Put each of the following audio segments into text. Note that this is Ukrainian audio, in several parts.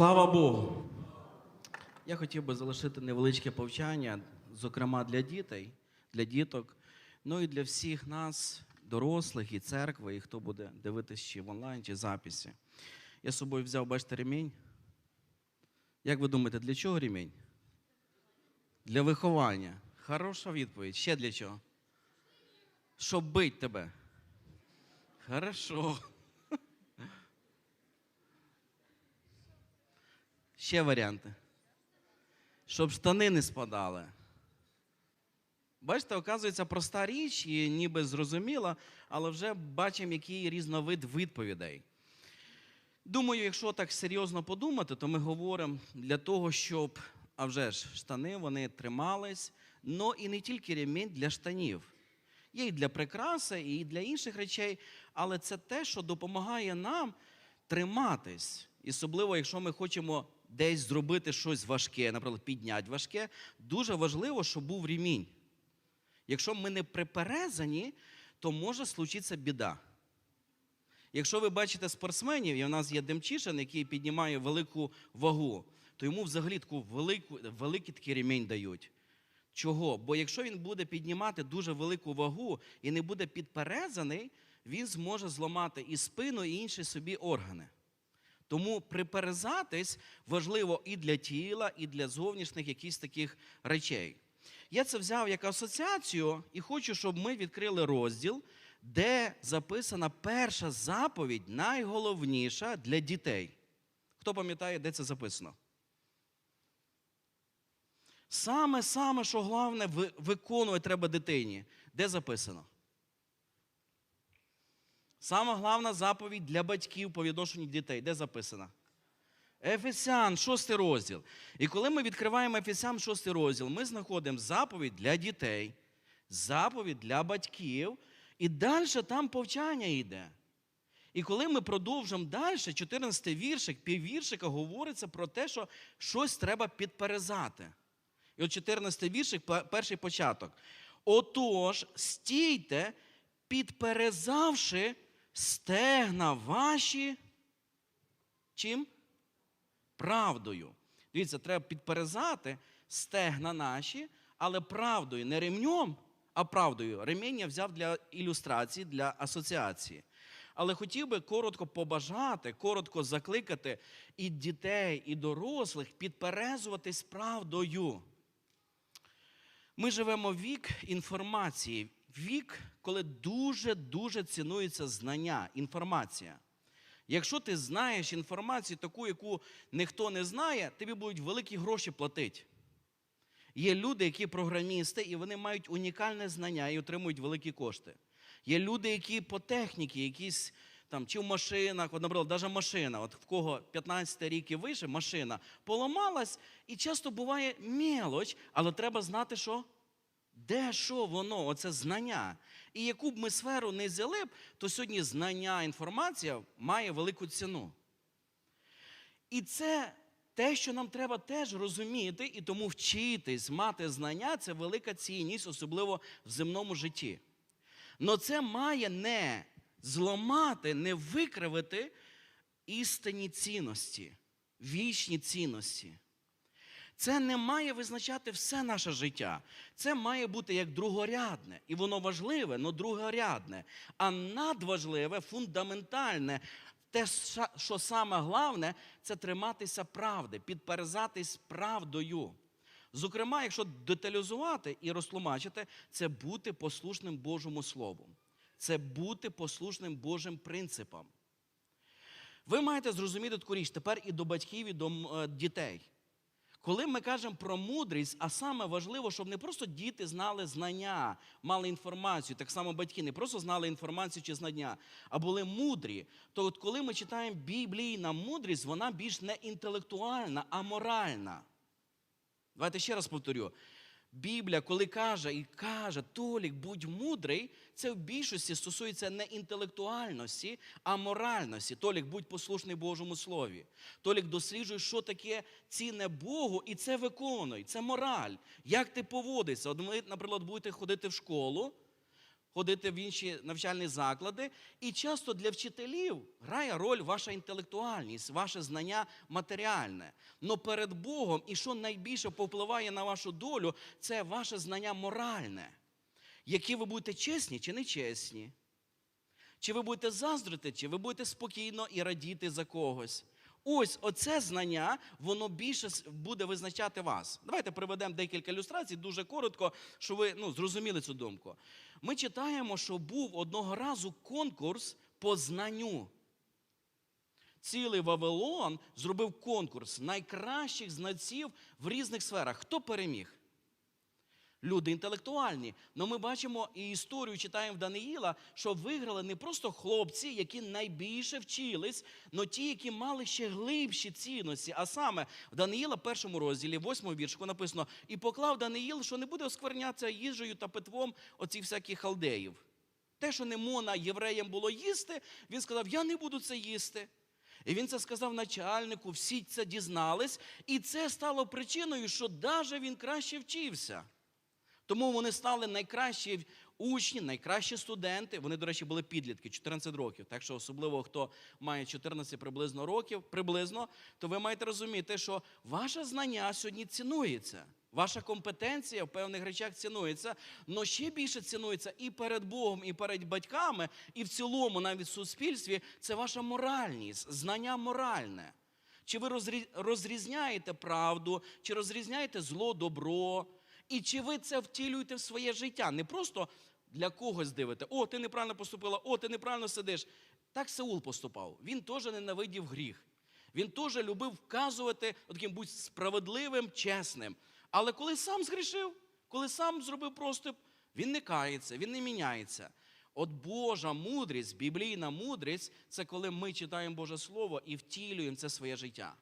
Слава Богу! Я хотів би залишити невеличке повчання, зокрема для дітей, для діток, ну і для всіх нас, дорослих і церкви, і хто буде дивитися чи в онлайн, чи записі. Я з собою взяв, бачите, ремінь. Як ви думаєте, для чого ремінь? Для виховання. Хороша відповідь. Ще для чого? Щоб бить тебе. Хорошо. Ще варіанти. Щоб штани не спадали. Бачите, оказується проста річ і ніби зрозуміла, але вже бачимо, який різновид відповідей. Думаю, якщо так серйозно подумати, то ми говоримо для того, щоб, а вже ж, штани вони тримались, але і не тільки ремінь для штанів. Є і для прикраси, і для інших речей, але це те, що допомагає нам триматись. І особливо, якщо ми хочемо десь зробити щось важке, наприклад, підняти важке, дуже важливо, щоб був ремінь. Якщо ми не приперезані, то може случитися біда. Якщо ви бачите спортсменів, і в нас є Демчишин, який піднімає велику вагу, то йому взагалі таку велику, великий такий ремінь дають. Чого? Бо якщо він буде піднімати дуже велику вагу і не буде підперезаний, він зможе зламати і спину, і інші собі органи. Тому приперезатись важливо і для тіла, і для зовнішніх якихось таких речей. Я це взяв як асоціацію і хочу, щоб ми відкрили розділ, де записана перша заповідь, найголовніша для дітей. Хто пам'ятає, де це записано? Саме, саме, що головне, виконувати треба дитині. Де записано? Саме головна заповідь для батьків по відношенню дітей. Де записана? Ефесян, шостий розділ. І коли ми відкриваємо Ефесян, шостий розділ, ми знаходимо заповідь для дітей, заповідь для батьків, і далі там повчання йде. І коли ми продовжимо далі, 14 віршик, піввіршика говориться про те, що щось треба підперезати. І от 14 віршик, пе- перший початок. Отож, стійте, підперезавши стегна ваші. Чим? Правдою. Дивіться, треба підперезати стегна наші, але правдою, не ремнем, а правдою. Ремінь я взяв для ілюстрації, для асоціації. Але хотів би коротко побажати, коротко закликати і дітей, і дорослих підперезуватись правдою. Ми живемо в вік інформації, вік, коли дуже-дуже цінується знання, інформація. Якщо ти знаєш інформацію, таку, яку ніхто не знає, тобі будуть великі гроші платити. Є люди, які програмісти, і вони мають унікальне знання і отримують великі кошти. Є люди, які по техніці, якісь там, чи в машинах, от, наприклад, навіть машина, от в кого 15 рік і вище, машина поламалась, і часто буває мелоч, але треба знати, що де що воно, оце знання. І яку б ми сферу не взяли б, то сьогодні знання, інформація має велику ціну. І це те, що нам треба теж розуміти, і тому вчитись, мати знання це велика цінність, особливо в земному житті. Но це має не зламати, не викривити істинні цінності, вічні цінності. Це не має визначати все наше життя. Це має бути як другорядне. І воно важливе, але другорядне. А надважливе, фундаментальне, те, що саме головне, це триматися правди, підперезатись правдою. Зокрема, якщо деталізувати і розтлумачити, це бути послушним Божому Слову. Це бути послушним Божим принципам. Ви маєте зрозуміти таку річ тепер і до батьків, і до е, дітей. Коли ми кажемо про мудрість, а саме важливо, щоб не просто діти знали знання, мали інформацію, так само батьки не просто знали інформацію чи знання, а були мудрі. То от коли ми читаємо біблійна мудрість, вона більш не інтелектуальна, а моральна. Давайте ще раз повторю. Біблія, коли каже і каже, Толік, будь мудрий, це в більшості стосується не інтелектуальності, а моральності. Толік, будь послушний Божому Слові. Толік, досліджуй, що таке ціне Богу, і це виконуй. Це мораль. Як ти поводишся? От ви, наприклад, будете ходити в школу, ходити в інші навчальні заклади. І часто для вчителів грає роль ваша інтелектуальність, ваше знання матеріальне. Но перед Богом, і що найбільше повпливає на вашу долю, це ваше знання моральне. Які ви будете чесні чи нечесні. Чи ви будете заздрити, чи ви будете спокійно і радіти за когось. Ось оце знання, воно більше буде визначати вас. Давайте приведемо декілька ілюстрацій, дуже коротко, щоб ви ну, зрозуміли цю думку. Ми читаємо, що був одного разу конкурс по знанню. Цілий Вавилон зробив конкурс найкращих знаців в різних сферах. Хто переміг? Люди інтелектуальні. Но ми бачимо і історію читаємо в Даниїла, що виграли не просто хлопці, які найбільше вчились, але ті, які мали ще глибші цінності. А саме в Даниїла, першому розділі, восьмому віршку написано: і поклав Даниїл, що не буде осквернятися їжею та питвом оцих всяких халдеїв. Те, що не мона євреям було їсти, він сказав: Я не буду це їсти. І він це сказав начальнику, всі це дізнались, і це стало причиною, що навіть він краще вчився. Тому вони стали найкращі учні, найкращі студенти. Вони, до речі, були підлітки 14 років. Так що, особливо хто має 14 приблизно років, приблизно, то ви маєте розуміти, що ваше знання сьогодні цінується. Ваша компетенція в певних речах цінується, але ще більше цінується і перед Богом, і перед батьками, і в цілому, навіть в суспільстві, це ваша моральність, знання моральне. Чи ви розрі- розрізняєте правду, чи розрізняєте зло, добро, і чи ви це втілюєте в своє життя? Не просто для когось дивите, о, ти неправильно поступила, о, ти неправильно сидиш. Так Саул поступав. Він теж ненавидів гріх. Він теж любив вказувати, таким будь справедливим, чесним. Але коли сам згрішив, коли сам зробив проступ, він не кається, він не міняється. От Божа мудрість, біблійна мудрість це коли ми читаємо Боже Слово і втілюємо це своє життя.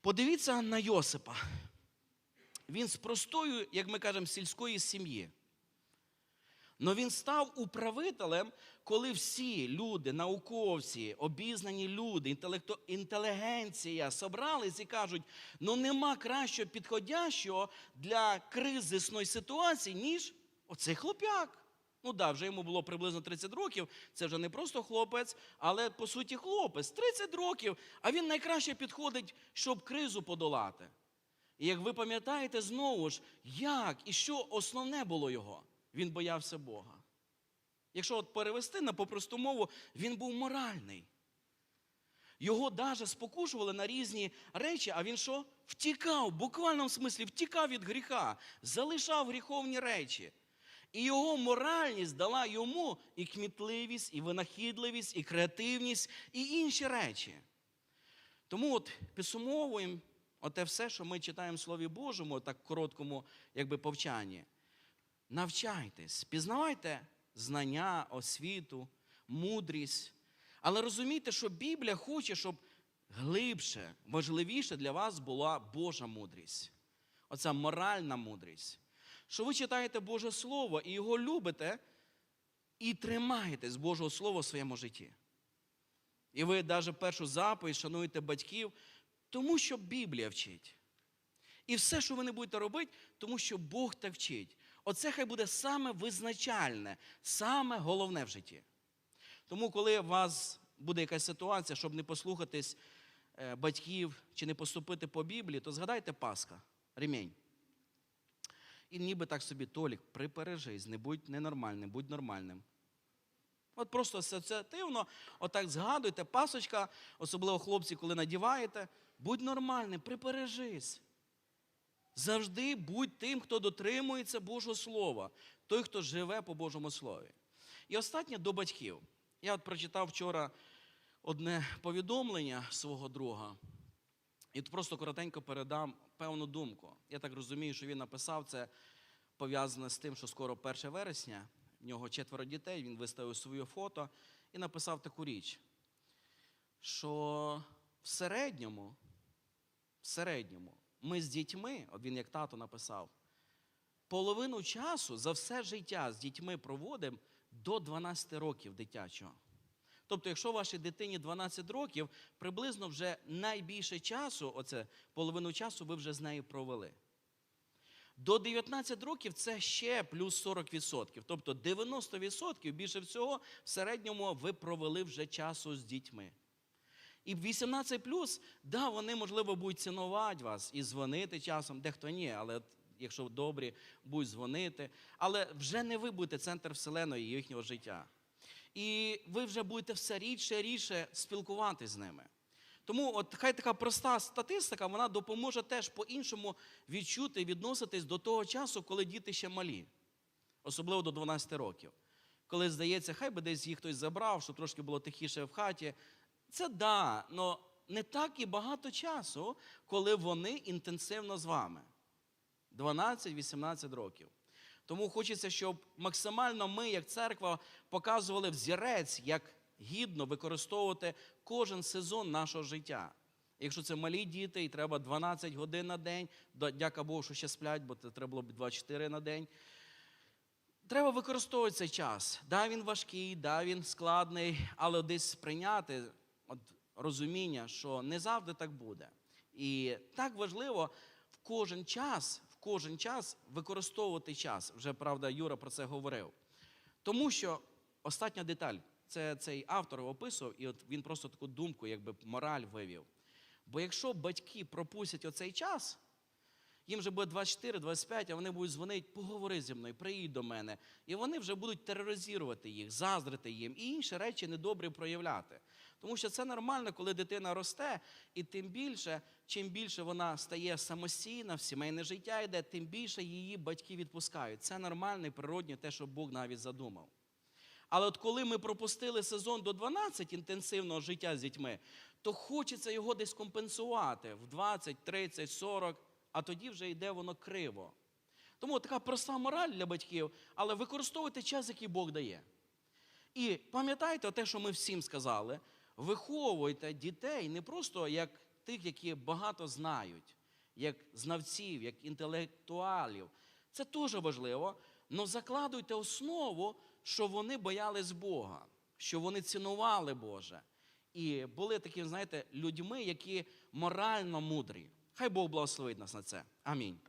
Подивіться на Йосипа. Він з простою, як ми кажемо, сільської сім'ї. Но він став управителем, коли всі люди, науковці, обізнані люди, інтелекту- інтелігенція собрались і кажуть: ну нема кращого підходящого для кризисної ситуації, ніж оцей хлоп'як. Ну да, вже йому було приблизно 30 років. Це вже не просто хлопець, але по суті хлопець. 30 років, а він найкраще підходить, щоб кризу подолати. І як ви пам'ятаєте знову ж, як і що основне було його? Він боявся Бога. Якщо от перевести на попросту мову, він був моральний. Його даже спокушували на різні речі, а він що? Втікав, в буквальному смислі втікав від гріха, залишав гріховні речі. І його моральність дала йому і кмітливість, і винахідливість, і креативність, і інші речі. Тому от підсумовуємо оте все, що ми читаємо в Слові Божому, так короткому якби, повчанні. Навчайтесь, пізнавайте знання, освіту, мудрість. Але розумійте, що Біблія хоче, щоб глибше, важливіше для вас була Божа мудрість. Оця моральна мудрість. Що ви читаєте Боже Слово і його любите, і тримаєтесь Божого Слова в своєму житті. І ви навіть першу заповідь шануєте батьків, тому що Біблія вчить. І все, що ви не будете робити, тому що Бог так вчить. Оце хай буде саме визначальне, саме головне в житті. Тому, коли у вас буде якась ситуація, щоб не послухатись е, батьків чи не поступити по Біблії, то згадайте Пасха, ремінь. І ніби так собі, Толік, припережись, не будь ненормальним, будь нормальним. От просто асоціативно, отак згадуйте, пасочка, особливо хлопці, коли надіваєте, будь нормальним, припережись. Завжди будь тим, хто дотримується Божого Слова, той, хто живе по Божому Слові. І останнє до батьків. Я от прочитав вчора одне повідомлення свого друга, і просто коротенько передам певну думку. Я так розумію, що він написав це пов'язане з тим, що скоро 1 вересня, в нього четверо дітей, він виставив своє фото і написав таку річ, що в середньому, в середньому, ми з дітьми, от він як тато написав, половину часу за все життя з дітьми проводимо до 12 років дитячого. Тобто, якщо вашій дитині 12 років, приблизно вже найбільше часу, оце половину часу ви вже з нею провели. До 19 років це ще плюс 40%. Тобто 90% більше всього в середньому ви провели вже часу з дітьми. І 18 плюс, да, вони, можливо, будуть цінувати вас і дзвонити часом, дехто ні, але якщо добрі, будуть дзвонити. Але вже не ви будете центр вселеної і їхнього життя. І ви вже будете все рідше і рідше спілкуватися з ними. Тому от хай така проста статистика, вона допоможе теж по-іншому відчути відноситись до того часу, коли діти ще малі, особливо до 12 років. Коли здається, хай би десь їх хтось забрав, щоб трошки було тихіше в хаті. Це да, але не так і багато часу, коли вони інтенсивно з вами. 12-18 років. Тому хочеться, щоб максимально ми, як церква, показували взірець, як гідно використовувати кожен сезон нашого життя. Якщо це малі діти, і треба 12 годин на день, дяка Богу, що ще сплять, бо це треба було б 24 на день. Треба використовувати цей час. Да, він важкий, да, він складний, але десь прийняти от, розуміння, що не завжди так буде. І так важливо в кожен час, в кожен час використовувати час. Вже правда, Юра про це говорив. Тому що остання деталь, це цей автор описував, і от він просто таку думку, якби мораль вивів. Бо якщо батьки пропустять оцей час, їм вже буде 24-25, а вони будуть дзвонити, поговори зі мною, приїдь до мене. І вони вже будуть тероризувати їх, заздрити їм і інші речі недобрі проявляти. Тому що це нормально, коли дитина росте, і тим більше, чим більше вона стає самостійна, в сімейне життя йде, тим більше її батьки відпускають. Це нормально і природньо, те, що Бог навіть задумав. Але от коли ми пропустили сезон до 12 інтенсивного життя з дітьми, то хочеться його десь компенсувати в 20, 30, 40, а тоді вже йде воно криво. Тому така проста мораль для батьків, але використовуйте час, який Бог дає. І пам'ятайте те, що ми всім сказали: виховуйте дітей не просто як тих, які багато знають, як знавців, як інтелектуалів. Це теж важливо, але закладуйте основу, що вони боялись Бога, що вони цінували Боже. І були такими, знаєте, людьми, які морально мудрі. Хай Бог благословить нас на це. Амінь.